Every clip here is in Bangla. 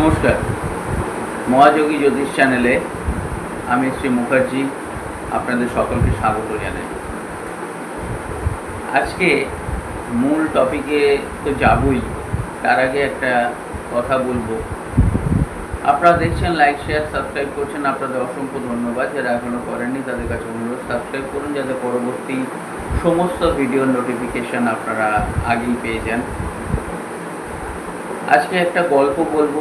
নমস্কার। মহাযোগী জ্যোতিষ চ্যানেলে আমি শ্রী মুখার্জি, আপনাদের সকলকে স্বাগত জানাই। আজকে মূল টপিকে তো যাবই, তার আগে একটা কথা বলব। আপনারা দেখছেন লাইক শেয়ার সাবস্ক্রাইব করছেন, আপনাদের অসংখ্য ধন্যবাদ। যারা এখনও করেননি, তাদের কাছে অনুরোধ সাবস্ক্রাইব করুন যাতে পরবর্তী সমস্ত ভিডিওর নোটিফিকেশান আপনারা আগেই পেয়ে যান। আজকে একটা গল্প বলব।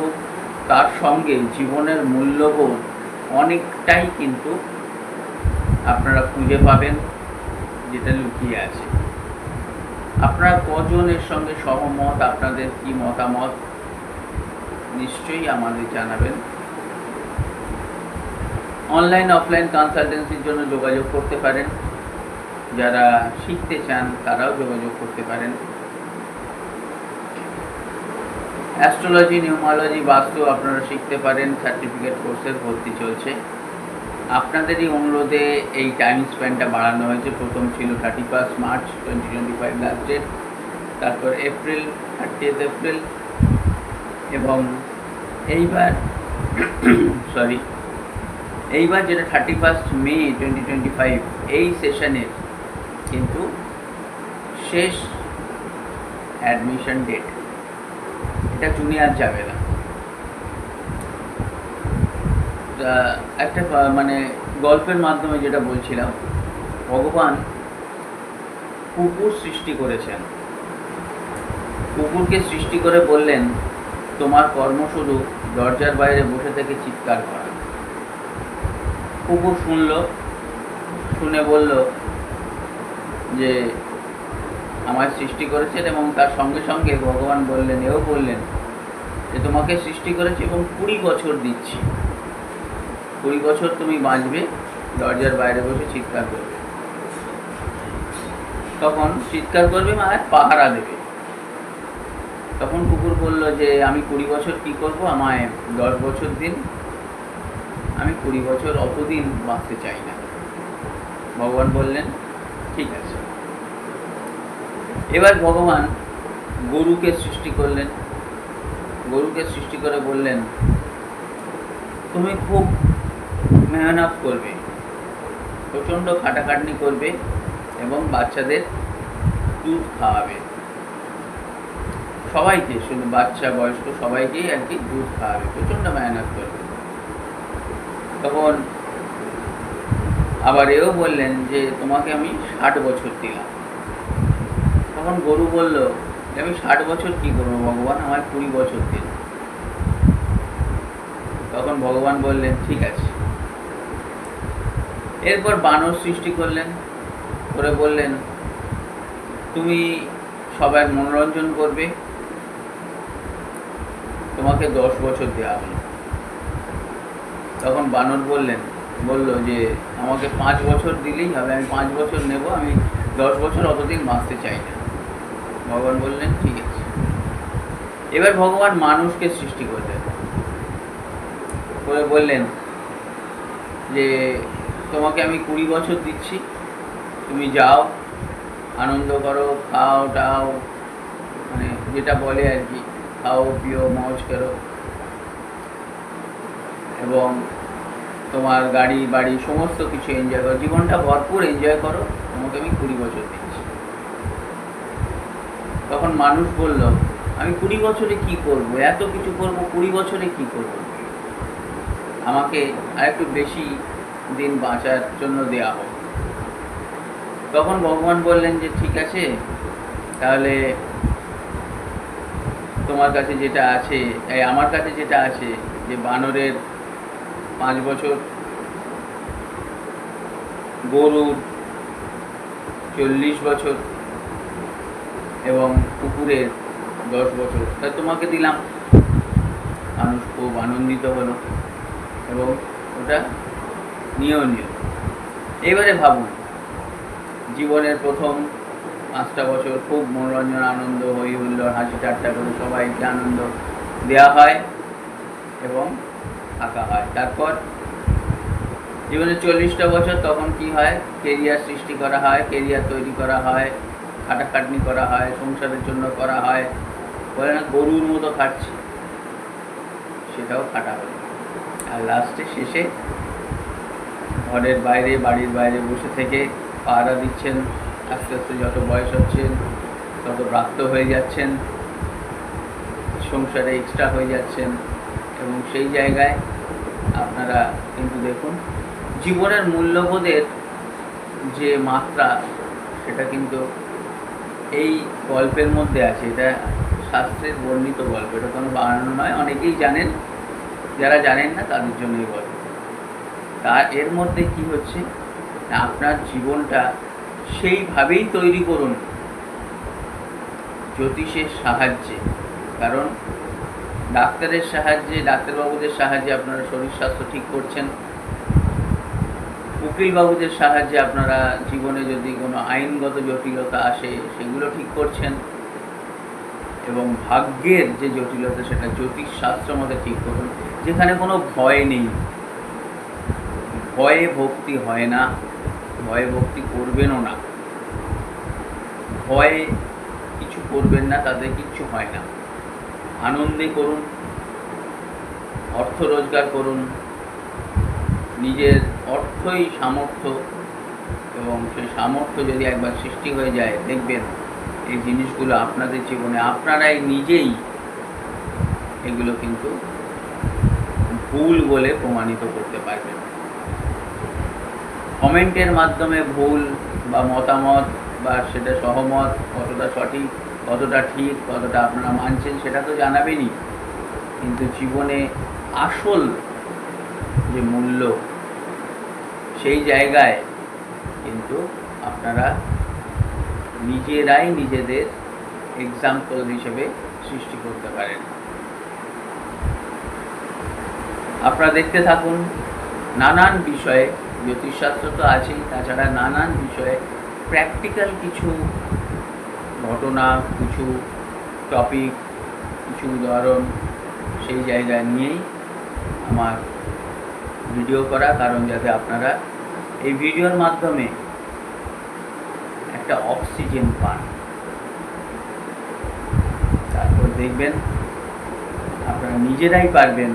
তার সঙ্গে জীবনের মূল্যবোধ অনেকটাই কিন্তু আপনারা খুঁজে পাবেন, যেটা লুকিয়ে আছে। আপনারা কজন এর সঙ্গে সহমত, আপনাদের কি মতামত, নিশ্চয়ই আমাদের জানাবেন। অনলাইন, অফলাইন কনসালটেন্সির জন্য যোগাযোগ করতে পারেন। যারা শিখতে চান, তারাও যোগাযোগ করতে পারেন। অ্যাস্ট্রোলজি নিউমালজি বাস্তু আপনারা শিখতে পারেন সার্টিফিকেট কোর্সের ভর্তি চলছে। আপনাদেরই অনুরোধে এই টাইম স্প্যানটা বাড়ানো হয়েছে। প্রথম ছিল thirty first March twenty twenty five last date তারপর এপ্রিল থার্টিয়েথ এপ্রিল এবং এইবার সরি এইবার যেটা thirty first May twenty twenty five এই সেশনের কিন্তু শেষ অ্যাডমিশন ডেট এটা জুনিয়র যাবে না। একটা মানে গল্পের মাধ্যমে যেটা বলছিলাম, ভগবান কুকুর সৃষ্টি করেছেন। কুকুরকে সৃষ্টি করে বললেন, তোমার কর্ম শুধু দরজার বাইরে বসে থেকে চিৎকার করা। কুকুর শুনল, শুনে বলল যে আমায় সৃষ্টি করেছেন এবং তার সঙ্গে সঙ্গে ভগবান বললেন, এও বললেন যে তোমাকে সৃষ্টি করেছি এবং কুড়ি বছর দিচ্ছি। কুড়ি বছর তুমি বাঁচবে, দরজার বাইরে বসে চিৎকার করবে। তখন চিৎকার করবে মানে পাহারা দেবে। তখন কুকুর বলল যে, আমি কুড়ি বছর কি করব? আমায় দশ বছর দিন। আমি কুড়ি বছর অতদিন বাঁচতে চাই না। ভগবান বললেন, ঠিক আছে। এবার ভগবান গরুকে সৃষ্টি করলেন। গরুকে সৃষ্টি করে বললেন, তুমি খুব মেহনত করবে, প্রচণ্ড খাটাখাটনি করবে এবং বাচ্চাদের দুধ খাওয়াবে। সবাইকে, শুধু বাচ্চা, বয়স্ক সবাইকেই আর কি দুধ খাওয়াবে, প্রচণ্ড মেহনত করবে। তখন আবার এও বললেন যে, তোমাকে আমি ষাট বছর দিলাম। তখন গরু বলল আমি ষাট বছর কি করব? ভগবান আমার কুড়ি বছর দিন তখন ভগবান বললেন, ঠিক আছে। এরপর বানর সৃষ্টি করলেন, করে বললেন, তুমি সবার মনোরঞ্জন করবে। তোমাকে দশ বছর দেওয়া হলো তখন বানর বললেন, বলল যে, আমাকে পাঁচ বছর দিলেই হবে। আমি পাঁচ বছর নেব। আমি দশ বছর অতদিন বাঁচতে চাই না। ভগবান বললেন, ঠিক আছে। এবার ভগবান মানুষকে সৃষ্টি করলেন। করে বললেন যে, তোমাকে আমি কুড়ি বছর দিচ্ছি। তুমি যাও, আনন্দ করো, খাও টাও মানে যেটা বলে আর কি, খাও, পিও, মজ করো। এবং তোমার গাড়ি, বাড়ি, সমস্ত কিছু এনজয় করো। জীবনটা ভরপুর এনজয় করো। তোমাকে আমি কুড়ি বছর দিচ্ছি। তখন মানুষ বলল, আমি কুড়ি বছরে কি করব? এত কিছু করব, কুড়ি বছরে কি করব? আমাকে আরেকটু বেশি দিন বাঁচার জন্য দেয়া হোক। তখন ভগবান বললেন যে, ঠিক আছে, তাহলে তোমার কাছে যেটা আছে, এই আমার কাছে যেটা আছে, যে বানরের পাঁচ বছর, গরুর চল্লিশ বছর এবং কুকুরের দশ বছর। তা তোমাকে দিলাম। মানুষ খুব আনন্দিত হলো এবং ওটা নিয়েও নিল। এবারে ভাবুন, জীবনের প্রথম পাঁচটা বছর খুব মনোরঞ্জন, আনন্দ, হই হুল্লোড়, হাসি ঠাট্টা করে সবাইকে আনন্দ দেওয়া হয় এবং থাকা হয়। তারপর জীবনের চল্লিশটা বছর তখন কি হয়? কেরিয়ার সৃষ্টি করা হয় কেরিয়ার তৈরি করা হয় খাটাখাটনি করা হয়, সংসারের জন্য করা হয়। বলে না, গরুর মতো খাটছি সেটাও খাটা হলো আর লাস্টে শেষে ঘরের বাইরে, বাড়ির বাইরে বসে থেকে পাহারা দিচ্ছেন। আস্তে আস্তে যত বয়স হচ্ছে, তত প্রাপ্ত হয়ে যাচ্ছেন। সংসারে এক্সট্রা হয়ে যাচ্ছেন। এবং সেই জায়গায় আপনারা কিন্তু দেখুন, জীবনের মূল্যবোধের যে মাত্রা, সেটা কিন্তু এই গল্পের মধ্যে আছে, এটা শাস্ত্রের বর্ণিত গল্প, এটা কোনো বানানো নয়, অনেকেই জানেন, যারা জানেন না তাদের জন্যই গল্প। তা এর মধ্যে কি হচ্ছে আপনার জীবনটা সেইভাবেই তৈরি করুন, জ্যোতিষের সাহায্যে। কারণ ডাক্তারের সাহায্যে, ডাক্তারবাবুদের সাহায্যে আপনারা শরীর স্বাস্থ্য ঠিক করছেন। উকিলবাবুদের সাহায্যে আপনারা জীবনে যদি কোনো আইনগত জটিলতা আসে সেগুলো ঠিক করছেন এবং ভাগ্যের যে জটিলতা সেটা জ্যোতিষ শাস্ত্র মতে ঠিক করুন। যেখানে কোনো ভয় নেই। ভয়ে ভক্তি হয় না, ভয়ে ভক্তি করবেনও না। ভয়ে কিছু করবেন না তাদের কিচ্ছু হয় না। আনন্দে করুন, অর্থ রোজগার করুন, নিজের অর্থই সামর্থ্য এবং সেই সামর্থ্য যদি একবার সৃষ্টি হয়ে যায়, দেখবেন এই জিনিসগুলো আপনাদের জীবনে, আপনারাই নিজেই এগুলো কিন্তু ভুল বলে প্রমাণিত করতে পারবেন। কমেন্টের মাধ্যমে ভুল বা মতামত বা সেটা সহমত, কতটা সঠিক, কতটা ঠিক, কতটা আপনারা মানছেন সেটা তো জানাবেনই। কিন্তু জীবনে আসল যে মূল্য, সেই জায়গায় কিন্তু আপনারা নিজেরাই নিজেদের এক্সাম্পল হিসেবে সৃষ্টি করতে পারেন। আপনারা দেখতে থাকুন, নানান বিষয়ে জ্যোতিষশাস্ত্র তো আছেই, তাছাড়া নানান বিষয়ে প্র্যাকটিক্যাল কিছু ঘটনা, কিছু টপিক কিছু উদাহরণ সেই জায়গা নিয়েই আমার ভিডিও করা, কারণ যাতে আপনারা এই ভিডিওর মাধ্যমে একটা অক্সিজেন পান তারপর দেখবেন আপনারা নিজেরাই পারবেন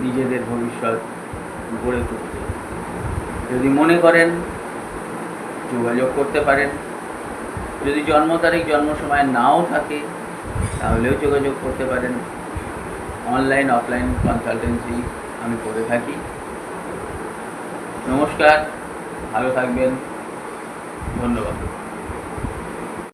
নিজেদের ভবিষ্যৎ গড়ে তুলতে। যদি মনে করেন যোগাযোগ করতে পারেন, যদি জন্ম তারিখ জন্ম সময় নাও থাকে, তাহলেও যোগাযোগ করতে পারেন। অনলাইন, অফলাইন কনসালটেন্সি আমি করে থাকি। নমস্কার, ভালো থাকবেন। ধন্যবাদ।